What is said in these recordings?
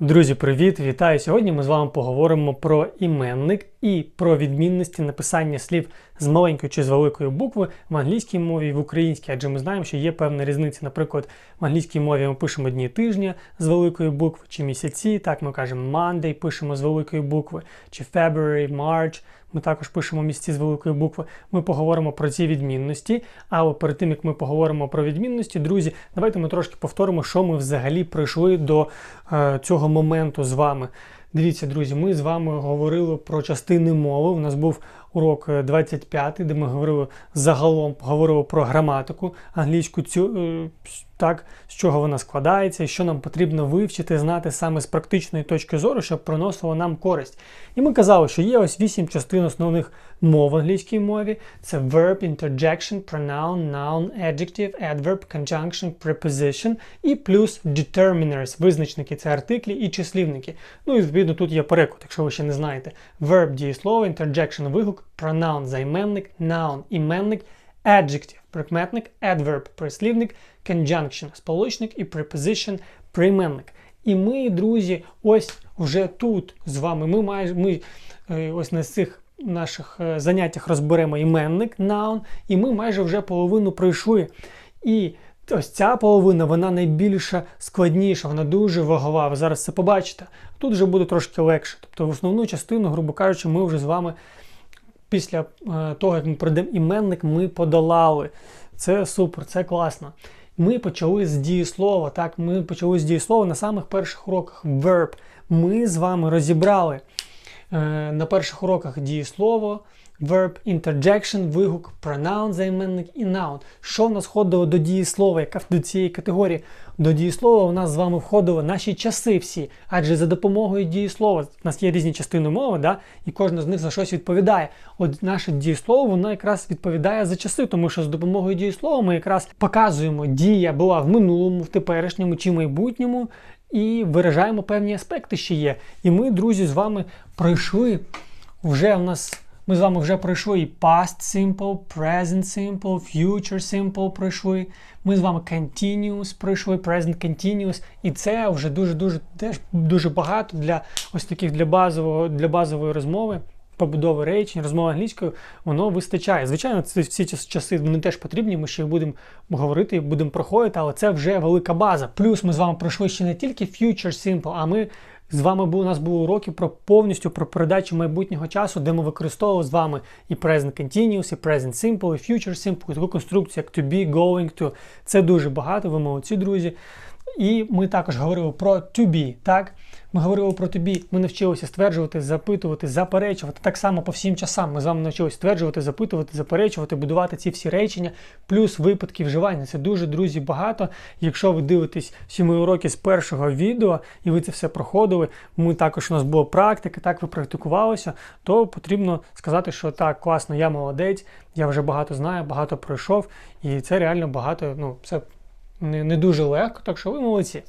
Друзі, привіт! Вітаю! Сьогодні ми з вами поговоримо про іменник і про відмінності написання слів з маленької чи з великої букви в англійській мові і в українській, адже ми знаємо, що є певна різниця. Наприклад, в англійській мові ми пишемо дні тижня з великої букви, чи місяці, так ми кажемо Monday, пишемо з великої букви, чи February, March. Ми також пишемо місці з великої букви. Ми поговоримо про ці відмінності. Але перед тим як ми поговоримо про відмінності, друзі, давайте ми трошки повторимо, що ми взагалі прийшли до е, цього моменту з вами. Дивіться, друзі, ми з вами говорили про частини мови. У нас був урок 25, де ми говорили загалом говорили про граматику англійську, цю, е, так, з чого вона складається, що нам потрібно вивчити, знати саме з практичної точки зору, щоб приносило нам користь. І ми казали, що є ось вісім частин основних мов в англійській мові: це verb, interjection, pronoun, noun, adjective, adverb, conjunction, preposition і плюс determiners, визначники це артиклі і числівники. Ну і відповідно тут є переклад, якщо ви ще не знаєте. Verb дієслово, interjection вигук, pronoun займенник, noun іменник, adjective прикметник, adverb прислівник, conjunction сполучник і preposition прийменник. І ми, друзі, ось вже тут з вами. Ми майже ми е, ось на цих наших е, заняттях розберемо іменник, noun, і ми майже вже половину пройшли. І ось ця половина, вона найбільша складніша, вона дуже вагова. Ви зараз це побачите. Тут вже буде трошки легше. Тобто в основну частину, грубо кажучи, ми вже з вами після е, того, як ми пройдемо іменник, ми подолали. Це супер, це класно. Ми почали з дієслова. Так, ми почали з дієслова на самих перших уроках verb. Ми з вами розібрали е, на перших уроках дієслово verb, interjection, вигук, pronoun, займенник і noun. Що в нас входило до дієслова, яка до цієї категорії? До дієслова у нас з вами входили наші часи всі. Адже за допомогою дієслова у нас є різні частини мови, да? і кожна з них за щось відповідає. От наше дієслово воно якраз відповідає за часи, тому що з допомогою дієслова ми якраз показуємо, дія була в минулому, в теперішньому чи майбутньому. І виражаємо певні аспекти, що є. І ми, друзі, з вами пройшли вже в нас ми з вами вже пройшли і past simple, present simple, future simple пройшли. Ми з вами continuous пройшли, present continuous. І це вже дуже-дуже теж дуже багато для ось таких для базового, для базової розмови. Побудови речень, розмови англійською, воно вистачає. Звичайно, ці всі часи вони теж потрібні, ми ще будемо говорити будемо проходити, але це вже велика база. Плюс ми з вами пройшли ще не тільки Future Simple, а ми з вами був у нас були уроки про повністю про передачу майбутнього часу, де ми використовували з вами і Present Continuous, і Present Simple, і Future Simple, і таку конструкцію, як to be, going to. Це дуже багато, ви молодці, друзі. І ми також говорили про to be, так? Ми говорили про to be, ми навчилися стверджувати, запитувати, заперечувати. Так само по всім часам. Ми з вами навчилися стверджувати, запитувати, заперечувати, будувати ці всі речення, плюс випадки вживання. Це дуже, друзі, багато. Якщо ви дивитесь всі мої уроки з першого відео і ви це все проходили, ми також у нас була практика, так ви практикувалися, то потрібно сказати, що так, класно, я молодець, я вже багато знаю, багато пройшов, і це реально багато. ну, це не не дуже легко, так що ви молодці.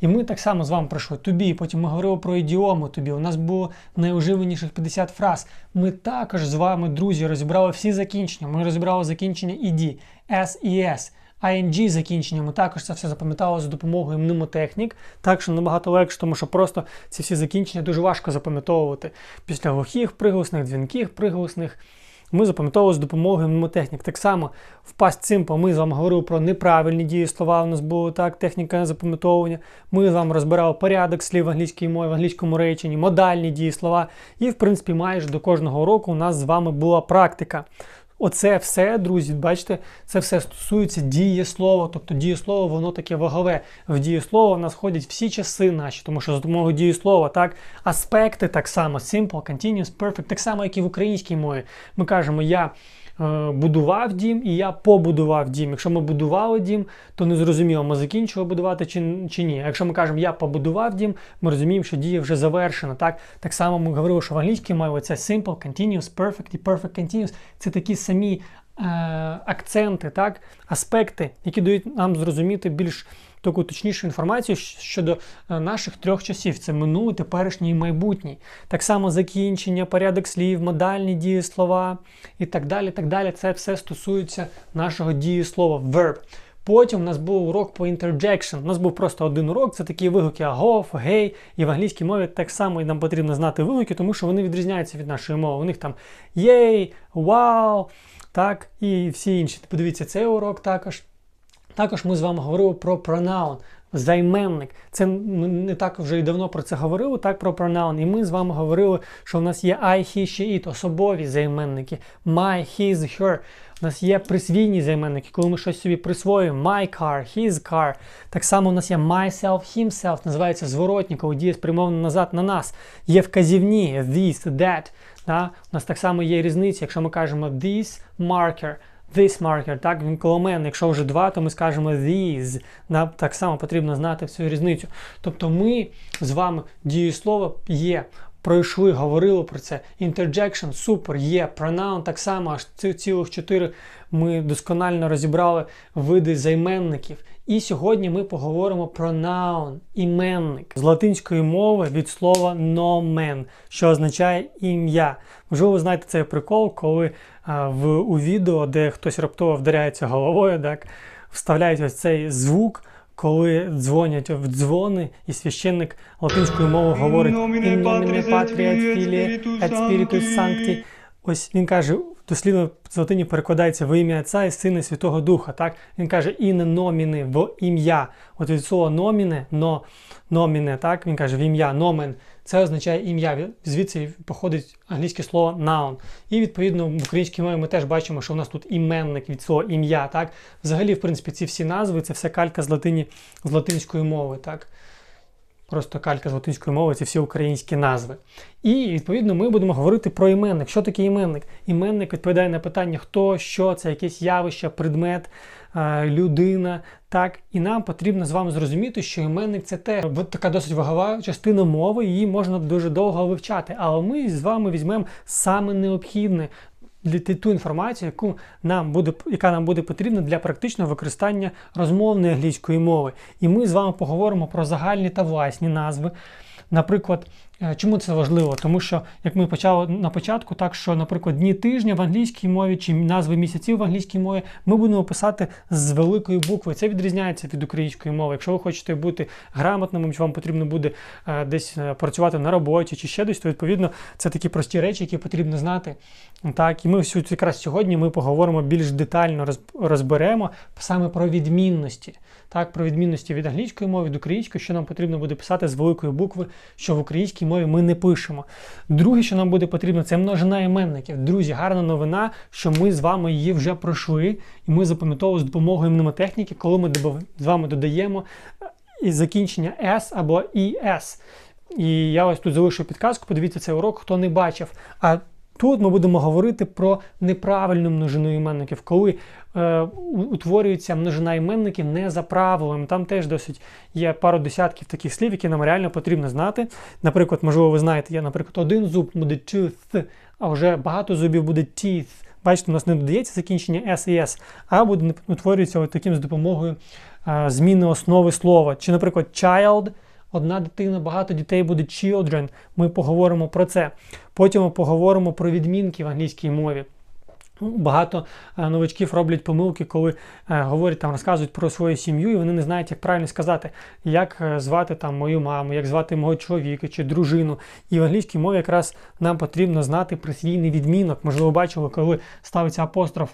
І ми так само з вами пройшли тобі, потім ми говорили про ідіому тобі. У нас було найуживаніших 50 фраз. Ми також з вами, друзі, розібрали всі закінчення. Ми розібрали закінчення «ed», «s» і «s». ING закінчення, ми також це все запам'ятали за допомогою мнемотехнік, так що набагато легше, тому що просто ці всі закінчення дуже важко запам'ятовувати після глухих приголосних, дзвінких приголосних ми запам'ятовували з допомогою мнемотехнік. Так само в паст Simple ми з вами говорили про неправильні дії слова. у нас була так, техніка запам'ятовування. Ми з вами розбирали порядок слів в англійській мові, в англійському реченні, модальні дієслова. І, в принципі, майже до кожного року у нас з вами була практика. Оце все, друзі, бачите, це все стосується дієслова. Тобто дієслово, воно таке вагове. В дієслово в нас входять всі часи наші, тому що за допомогою дієслова, так, аспекти так само, simple, continuous, perfect, так само, як і в українській мові. Ми кажемо, я. Е, будував дім і я побудував дім. Якщо ми будували дім, то не зрозуміло, ми закінчили будувати чи чи ні. А якщо ми кажемо я побудував дім, ми розуміємо, що дія вже завершена. Так так само ми говорили, що в англійській мові це simple, continuous, perfect і perfect continuous. Це такі самі е, акценти, так, аспекти, які дають нам зрозуміти більш таку точнішу інформацію щодо е, наших трьох часів: це минулий, теперішній і майбутній. Так само закінчення, порядок слів, модальні дієслова і так далі. так далі. Це все стосується нашого дієслова verb. Потім у нас був урок по interjection. У нас був просто один урок, це такі вигуки агов, гей. І в англійській мові так само нам потрібно знати вигуки, тому що вони відрізняються від нашої мови. У них там єй, вау, так, і всі інші. Подивіться, цей урок також. Також ми з вами говорили про pronoun, займенник. Це ми не так вже і давно про це говорили, так про pronoun. І ми з вами говорили, що в нас є I, he, she, it, особові займенники. My, his, her. У нас є присвійні займенники, коли ми щось собі присвоюємо. My car, his car. Так само у нас є myself, himself, називається зворотні, коли діє спрямовано назад на нас. Є вказівні, this, that. Да? У нас так само є різниця, якщо ми кажемо this marker. This marker, так, він коломен. Якщо вже два, то ми скажемо these. Нам так само потрібно знати всю різницю. Тобто ми з вами дієслово є. Пройшли, говорили про це. Interjection, супер, є. Pronoun так само, аж ці- цілих чотири ми досконально розібрали види займенників. І сьогодні ми поговоримо про noun, іменник з латинської мови від слова nomen, що означає ім'я. Можливо, ви знаєте цей прикол, коли а, в, у відео, де хтось раптово вдаряється головою, так, вставляють ось цей звук, коли дзвонять в дзвони, і священник латинською мовою говорить «In nomine Patria et Filii et Spiritus Sancti». Ось він каже, дослівно з латині перекладається в ім'я Отця і Сина і Святого Духа. Так? Він каже «in nomine» в ім'я. От від слова номіне, но, номіне, так? він каже в ім'я, номен. Це означає ім'я. Звідси походить англійське слово noun. І відповідно в українській мові ми теж бачимо, що у нас тут іменник від слова ім'я. Так? Взагалі, в принципі, ці всі назви це все калька з латині, з латинської мови. Так? Просто калька з латинської мови, це всі українські назви. І відповідно ми будемо говорити про іменник. Що таке іменник? Іменник відповідає на питання, хто, що, це якесь явище, предмет, е, людина. Так, і нам потрібно з вами зрозуміти, що іменник це те така досить вагова частина мови, її можна дуже довго вивчати. Але ми з вами візьмемо саме необхідне ту інформацію, яку нам буде, яка нам буде потрібна для практичного використання розмовної англійської мови. І ми з вами поговоримо про загальні та власні назви. Наприклад, чому це важливо? Тому що, як ми почали на початку, так що, наприклад, дні тижня в англійській мові чи назви місяців в англійській мові ми будемо писати з великої букви. Це відрізняється від української мови. Якщо ви хочете бути грамотним, чи вам потрібно буде е, десь е, працювати на роботі чи ще десь, то відповідно це такі прості речі, які потрібно знати. Так, і ми всю якраз сьогодні ми поговоримо більш детально розберемо саме про відмінності. Так, про відмінності від англійської мови, від української, що нам потрібно буде писати з великої букви, що в українській мові ми не пишемо. Друге, що нам буде потрібно, це множина іменників. Друзі, гарна новина, що ми з вами її вже пройшли, і ми запам'ятовуємо з допомогою мнемотехніки, коли ми з вами додаємо е, закінчення S або ES. І я ось тут залишу підказку, подивіться цей урок, хто не бачив. А Тут ми будемо говорити про неправильну множину іменників, коли е, утворюється множина іменників не за правилами. Там теж досить є пару десятків таких слів, які нам реально потрібно знати. Наприклад, можливо, ви знаєте, є, наприклад, один зуб буде tooth, а вже багато зубів буде teeth. Бачите, у нас не додається закінчення S і S, а буде утворюється от таким з допомогою е, зміни основи слова. Чи, наприклад, child – одна дитина, багато дітей буде children. Ми поговоримо про це. Потім ми поговоримо про відмінки в англійській мові. Ну, Багато е, новачків роблять помилки, коли е, говорять там, розказують про свою сім'ю, і вони не знають, як правильно сказати, як е, звати там мою маму, як звати мого чоловіка чи дружину. І в англійській мові якраз нам потрібно знати присвійний відмінок. Можливо, бачили, коли ставиться апостроф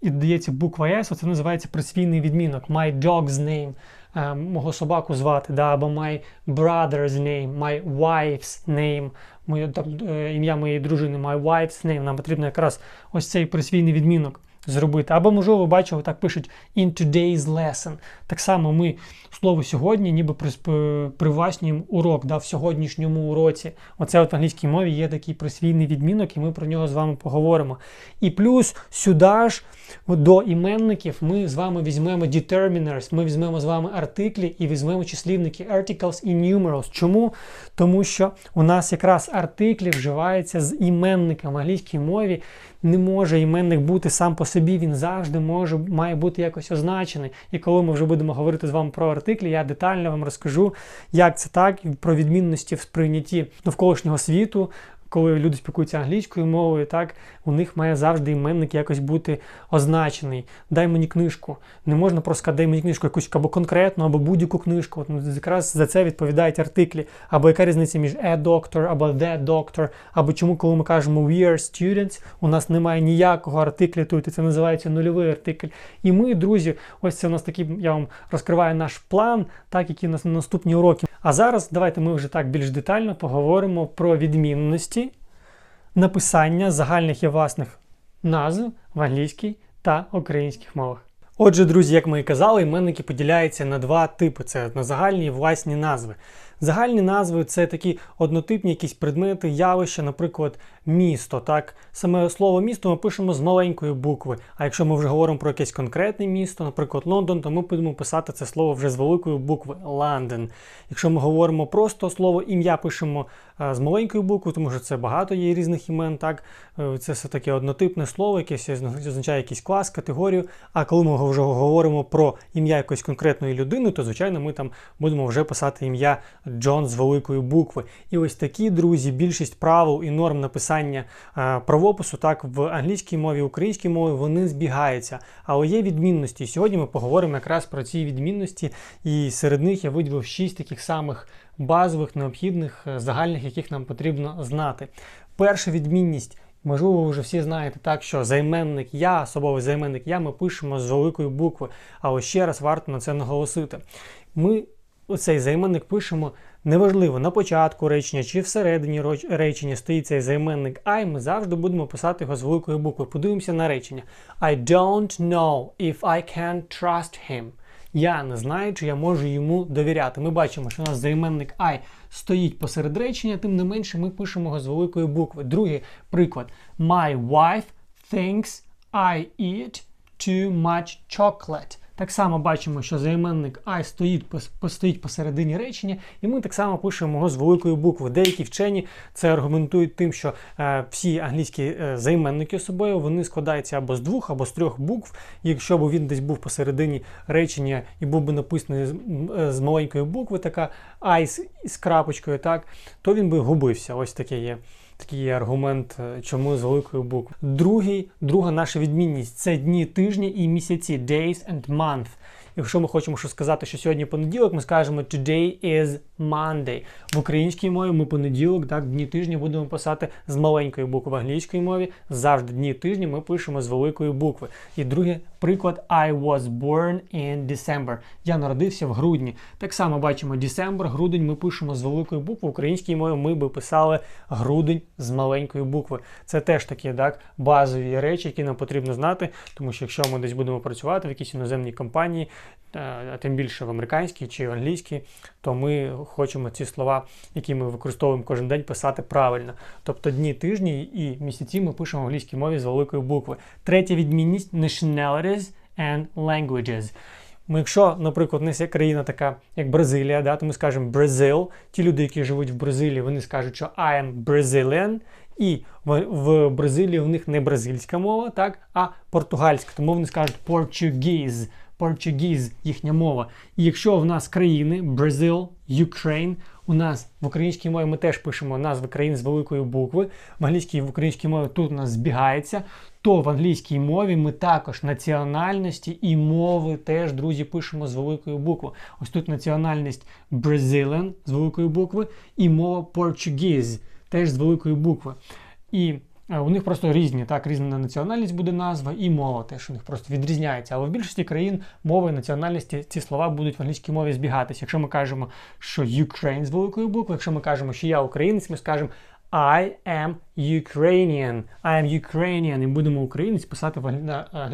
і додається буква S, оце називається присвійний відмінок. My dog's name. Е, Мого собаку звати, да, або my brother's name, my wife's name, моє там е, ім'я моєї дружини, my wife's name. Нам потрібно якраз ось цей присвійний відмінок зробити. Або, можливо, ви бачили, так пишуть in today's lesson. Так само ми слово сьогодні, ніби прис- привласнюємо урок да, в сьогоднішньому уроці. Оце от в англійській мові є такий присвійний відмінок, і ми про нього з вами поговоримо. І плюс сюди ж до іменників ми з вами візьмемо determiners, ми візьмемо з вами артиклі і візьмемо числівники articles і numerals. Чому? Тому що у нас якраз артиклі вживаються з іменником в англійській мові. Не може іменник бути сам по собі, він завжди може, має бути якось означений. І коли ми вже будемо говорити з вами про артиклі, я детально вам розкажу, як це так, про відмінності в сприйнятті навколишнього світу, коли люди спілкуються англійською мовою, так у них має завжди іменник якось бути означений. Дай мені книжку. Не можна просто сказати, дай мені книжку, якусь або конкретну, або будь-яку книжку. От, ну, якраз за це відповідають артиклі. Або яка різниця між a doctor або the doctor, або чому, коли ми кажемо we are students, у нас немає ніякого артиклю тут, і це називається нульовий артикль. І ми, друзі, ось це у нас такий, я вам розкриваю наш план, так, який у нас на наступні уроки. А зараз давайте ми вже так більш детально поговоримо про відмінності написання загальних і власних назв в англійській та українських мовах. Отже, друзі, як ми і казали, іменники поділяються на два типи: це на загальні і власні назви. Загальні назви це такі однотипні якісь предмети, явища, наприклад, місто. Так, Саме слово місто ми пишемо з маленької букви. А якщо ми вже говоримо про якесь конкретне місто, наприклад, Лондон, то ми будемо писати це слово вже з великої букви London. Якщо ми говоримо просто слово ім'я, пишемо з маленької букви, тому що це багато є різних імен. так, е, Це все таке однотипне слово, яке означає якийсь клас, категорію. А коли ми вже говоримо про ім'я якоїсь конкретної людини, то, звичайно, ми там будемо вже писати ім'я Джон з великої букви. І ось такі, друзі, більшість правил і норм написання е, правопису так в англійській мові, українській мові вони збігаються. Але є відмінності. Сьогодні ми поговоримо якраз про ці відмінності, і серед них я виділив шість таких самих базових, необхідних, е, загальних, яких нам потрібно знати. Перша відмінність. Можливо, ви вже всі знаєте так, що займенник я, особовий займенник я, ми пишемо з великої букви. Але ще раз варто на це наголосити. Ми оцей займенник пишемо неважливо на початку речення чи всередині речення стоїть цей займенник I, ми завжди будемо писати його з великої букви. Подивимося на речення. I don't know if I can trust him. Я не знаю, чи я можу йому довіряти. Ми бачимо, що у нас займенник I стоїть посеред речення, тим не менше ми пишемо його з великої букви. Другий приклад. My wife thinks I eat too much chocolate. Так само бачимо, що займенник I стоїть стоїть посередині речення, і ми так само пишемо його з великої букви. Деякі вчені це аргументують тим, що е, всі англійські е, займенники собою вони складаються або з двох, або з трьох букв. Якщо б він десь був посередині речення і був би написаний з, е, з маленької букви, така I з, з крапочкою, так, то він би губився. Ось таке є такий аргумент, е, чому з великої букви. Другий, Друга наша відмінність це дні тижні і місяці, days and month. Якщо ми хочемо що сказати, що сьогодні понеділок, ми скажемо today is Monday. В українській мові ми понеділок, так, дні тижні будемо писати з маленької букви в англійській мові. Завжди дні тижні ми пишемо з великої букви. І другий приклад I was born in December. Я народився в грудні. Так само бачимо December, грудень ми пишемо з великої букви. В українській мові ми би писали грудень з маленької букви. Це теж такі так, базові речі, які нам потрібно знати, тому що якщо ми десь будемо працювати в якійсь іноземній компанії, тим більше в американській чи в англійській, то ми хочемо ці слова, які ми використовуємо кожен день, писати правильно. Тобто дні, тижні і місяці ми пишемо в англійській мові з великої букви. Третя відмінність nationalities and languages. Ми, Якщо, наприклад, є країна така, як Бразилія, да, то ми скажемо Brazil. Ті люди, які живуть в Бразилії, вони скажуть, що I am Brazilian. І в, в Бразилії в них не бразильська мова, так, а португальська. Тому вони скажуть Portuguese. Portuguese, їхня мова. І якщо в нас країни Brazil, Ukraine, у нас в українській мові ми теж пишемо назви країн з великої букви, в англійській і в українській мові тут у нас збігається, то в англійській мові ми також національності і мови теж, друзі, пишемо з великої букви. Ось тут національність Brazilian з великої букви і мова Portuguese теж з великої букви. І у них просто різні, так, різна національність буде назва, і мова теж у них просто відрізняється. Але в більшості країн мови і національності ці слова будуть в англійській мові збігатися. Якщо ми кажемо, що Ukraine з великої букви, якщо ми кажемо, що я українець, ми скажемо I am Ukrainian. I am Ukrainian. І будемо українець писати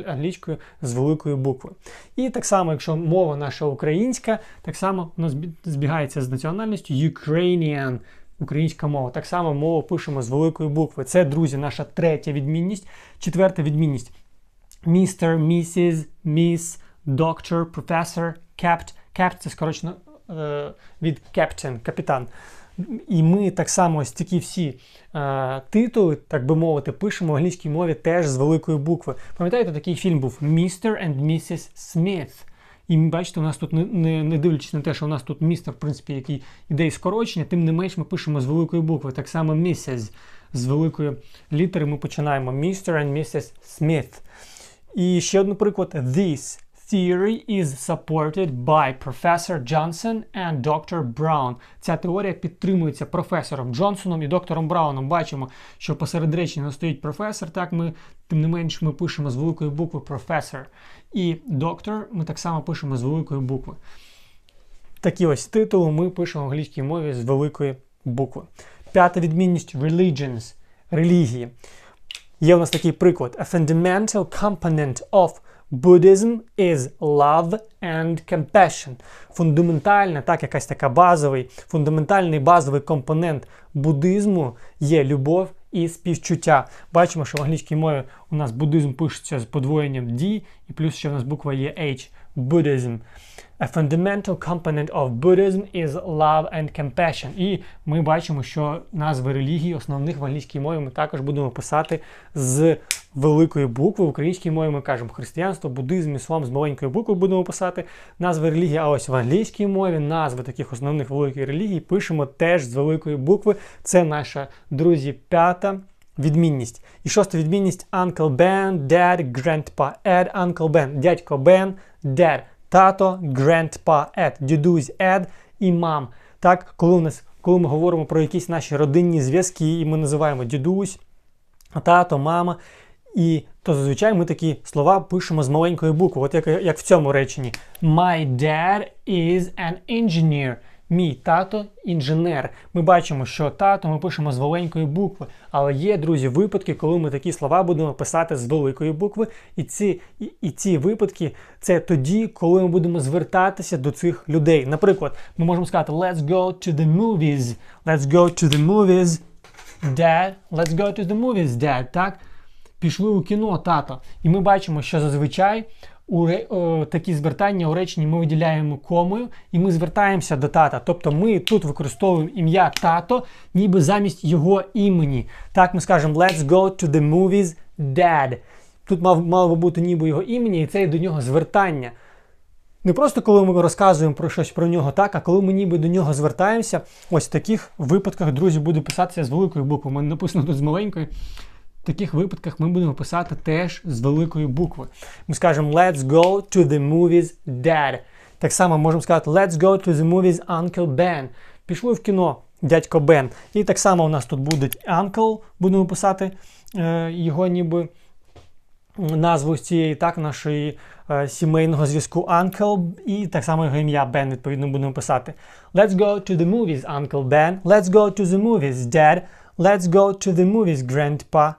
англійською з великої букви. І так само, якщо мова наша українська, так само у нас збігається з національністю Ukrainian українська мова. Так само мову пишемо з великої букви. Це, друзі, наша третя відмінність. Четверта відмінність. Містер, місіс, міс, доктор, професор, кепт. Кепт це скорочено е, від captain, капітан. І ми так само ось такі всі е, титули, так би мовити, пишемо в англійській мові теж з великої букви. Пам'ятаєте, такий фільм був Mr. and Mrs. Smith. І бачите, у нас тут не, не, не дивлячись на те, що у нас тут місто, в принципі, який іде і скорочення, тим не менш ми пишемо з великої букви. Так само місяць з великої літери ми починаємо Mr. and Mrs. Smith. І ще один приклад. This theory is supported by Professor Johnson and Dr. Brown. Ця теорія підтримується професором Джонсоном і доктором Брауном. Бачимо, що посеред речення стоїть професор. Так ми, тим не менш, ми пишемо з великої букви професор. І доктор ми так само пишемо з великої букви. Такі ось титули ми пишемо в англійській мові з великої букви. П'ята відмінність religions релігії. Є у нас такий приклад. A fundamental component of Buddhism is love and compassion. Фундаментальна, так, якась така базовий, фундаментальний базовий компонент буддизму є любов і співчуття. Бачимо, що в англійській мові у нас буддизм пишеться з подвоєнням D, і плюс ще в нас буква є H. Buddhism. A fundamental component of Buddhism is love and compassion. І ми бачимо, що назви релігій основних в англійській мові ми також будемо писати з великої букви. В українській мові ми кажемо християнство, буддизм, іслам з маленької букви будемо писати назви релігії. А ось в англійській мові назви таких основних великих релігій пишемо теж з великої букви. Це наша, друзі, п'ята. Відмінність. І шоста відмінність Uncle Ben, Dad, Grandpa, Ed, Uncle Ben, дядько Бен, Dad, тато, Grandpa, Ed, дідусь Ed і мам. Так, коли у нас, коли ми говоримо про якісь наші родинні зв'язки, і ми називаємо дідусь, тато, мама. І то зазвичай ми такі слова пишемо з маленької букви, от як, як в цьому реченні. My dad is an engineer. Мій тато інженер. Ми бачимо, що тато ми пишемо з маленької букви. Але є, друзі, випадки, коли ми такі слова будемо писати з великої букви. І ці і, і ці випадки це тоді, коли ми будемо звертатися до цих людей. Наприклад, ми можемо сказати Let's go to the movies. Let's go to the movies. Dad. Let's go to the movies, dad. Так? Пішли у кіно, тато. І ми бачимо, що зазвичай у такі звертання у реченні ми виділяємо комою, і ми звертаємося до тата. Тобто ми тут використовуємо ім'я тато, ніби замість його імені. Так ми скажемо Let's go to the movies, dad. Тут мав, мало би бути ніби його імені, і це до нього звертання. Не просто коли ми розказуємо про щось про нього, так, а коли ми ніби до нього звертаємося, ось в таких випадках, друзі, буде писатися з великої букви. У мене написано тут з маленької. В таких випадках ми будемо писати теж з великої букви. Ми скажемо Let's go to the movies, Dad. Так само можемо сказати Let's go to the movies, Uncle Ben. Пішли в кіно, дядько Бен. І так само у нас тут буде Uncle, будемо писати е, його ніби назву з цієї так, нашої е, сімейного зв'язку Uncle. І так само його ім'я Бен, відповідно, будемо писати. Let's go to the movies, Uncle Ben. Let's go to the movies, Dad. Let's go to the movies, Grandpa.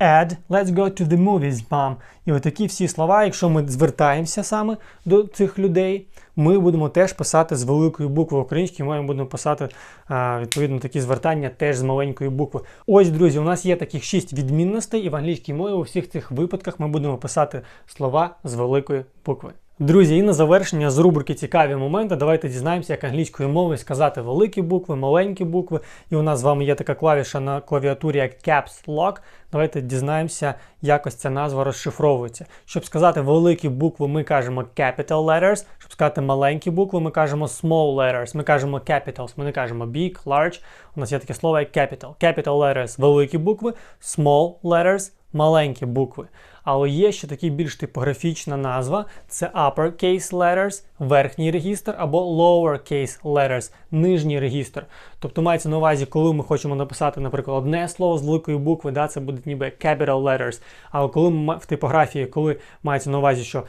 Add, let's go to the movies, mom. І отакі всі слова, якщо ми звертаємося саме до цих людей, ми будемо теж писати з великої букви в українській мові будемо писати відповідно такі звертання теж з маленької букви. Ось, друзі, у нас є таких шість відмінностей, і в англійській мові у всіх цих випадках ми будемо писати слова з великої букви. Друзі, і на завершення з рубрики Цікаві моменти. Давайте дізнаємося, як англійською мовою сказати великі букви, маленькі букви. І у нас з вами є така клавіша на клавіатурі, як Caps Lock. Давайте дізнаємося, як ось ця назва розшифровується. Щоб сказати великі букви, ми кажемо capital letters. Щоб сказати маленькі букви, ми кажемо small letters. Ми кажемо capitals. Ми не кажемо big, large. У нас є таке слово як capital. Capital letters великі букви, small letters маленькі букви. Але є ще такі більш типографічна назва: це uppercase letters, верхній регістр, або lowercase letters, нижній регістр. Тобто мається на увазі, коли ми хочемо написати, наприклад, одне слово з великої букви, да, це буде ніби capital letters. Але коли ми в типографії, коли мається на увазі, що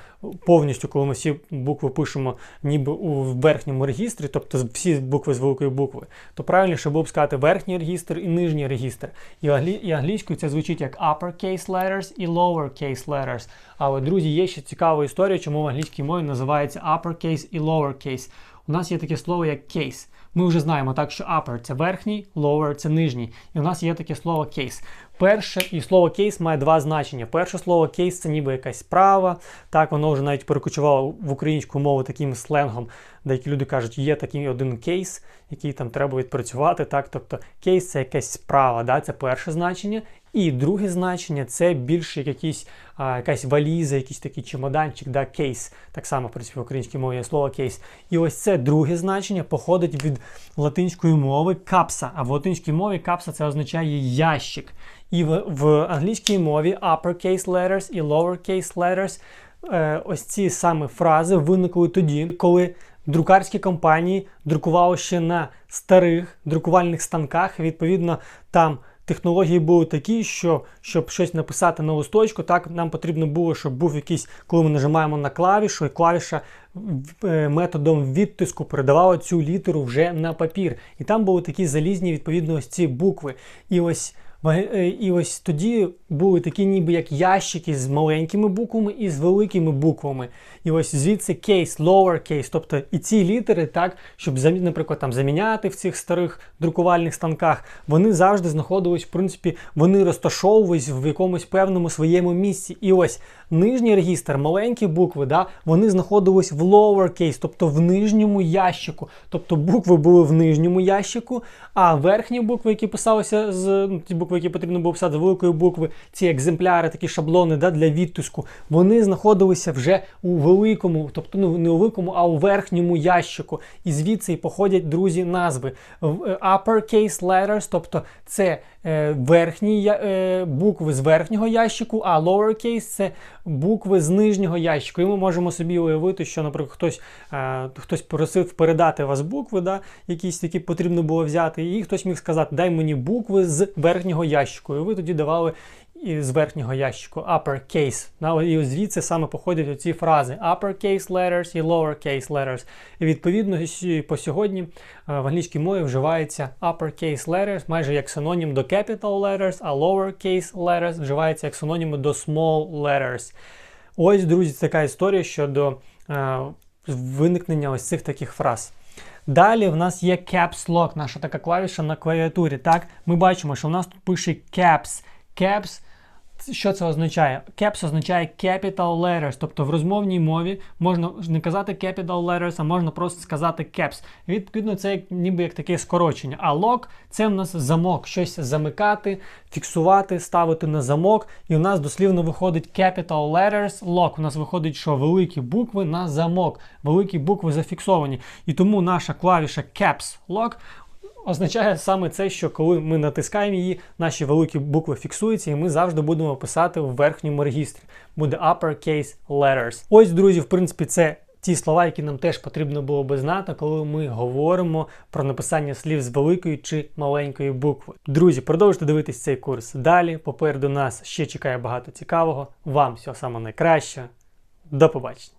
повністю, коли ми всі букви пишемо ніби у верхньому регістрі, тобто всі букви з великої букви, то правильніше було б сказати верхній регістр і нижній регістр. І, англі... і англійською це звучить як uppercase letters і lowercase letters. Але, друзі, є ще цікава історія, чому в англійській мові називається uppercase і lowercase. У нас є таке слово як case. Ми вже знаємо так, що upper це верхній, lower це нижній. І у нас є таке слово case. Перше і слово кейс має два значення. Перше слово кейс це ніби якась справа. Так, воно вже навіть перекочувало в українську мову таким сленгом. Деякі люди кажуть, є такий один кейс, який там треба відпрацювати. Так, Тобто кейс це якась справа, да, це перше значення. І друге значення це більше якісь, а, якась валіза, якийсь такий чемоданчик, да, кейс. Так само, принципі, в українській мові є слово кейс. І ось це друге значення походить від латинської мови капса. А в латинській мові капса це означає ящик. І в, в англійській мові uppercase letters і lowercase letters е, ось ці саме фрази виникли тоді, коли друкарські компанії друкували ще на старих друкувальних станках. Відповідно, там технології були такі, що щоб щось написати на листочку, так нам потрібно було, щоб був якийсь, коли ми нажимаємо на клавішу, і клавіша е, методом відтиску передавала цю літеру вже на папір. І там були такі залізні відповідно ось ці букви. І ось і ось тоді були такі ніби як ящики з маленькими буквами і з великими буквами. І ось звідси кейс, lower тобто і ці літери, так, щоб наприклад, там заміняти в цих старих друкувальних станках, вони завжди знаходились, в принципі, вони розташовувались в якомусь певному своєму місці. І ось нижній регістр, маленькі букви, да, вони знаходились в lower тобто в нижньому ящику. Тобто букви були в нижньому ящику, а верхні букви, які писалися з ну, ті букви, які потрібно було писати з великої букви, ці екземпляри, такі шаблони да, для відтиску, вони знаходилися вже у великому, тобто ну не у великому, а у верхньому ящику. І звідси і походять друзі назви. Е, Uppercase letters, тобто це е, верхні е, букви з верхнього ящику, а lowercase це букви з нижнього ящику. І ми можемо собі уявити, що, наприклад, хтось, е, хтось просив передати вас букви, да, якісь, які потрібно було взяти, і хтось міг сказати, дай мені букви з верхнього ящику. І ви тоді давали і з верхнього ящику uppercase. Да, І звідси саме походять оці фрази uppercase letters і lowercase letters. І відповідно по сьогодні е, в англійській мові вживається uppercase letters майже як синонім до capital letters, а lowercase letters вживається як синоніми до small letters. Ось, друзі, така історія щодо е, виникнення ось цих таких фраз. Далі в нас є Caps Lock, наша така клавіша на клавіатурі. Так, ми бачимо, що в нас тут пише Caps. Caps що це означає? Caps означає capital letters, тобто в розмовній мові можна не казати capital letters, а можна просто сказати caps. Відповідно, це як, ніби як таке скорочення. А lock це в нас замок, щось замикати, фіксувати, ставити на замок. І у нас дослівно виходить capital letters lock. У нас виходить, що великі букви на замок, великі букви зафіксовані. І тому наша клавіша caps lock означає саме це, що коли ми натискаємо її, наші великі букви фіксуються, і ми завжди будемо писати в верхньому регістрі. Буде uppercase letters. Ось, друзі, в принципі, це. Ті слова, які нам теж потрібно було би знати, коли ми говоримо про написання слів з великої чи маленької букви. Друзі, продовжуйте дивитись цей курс далі. Попереду нас ще чекає багато цікавого. Вам всього самого найкращого. До побачення!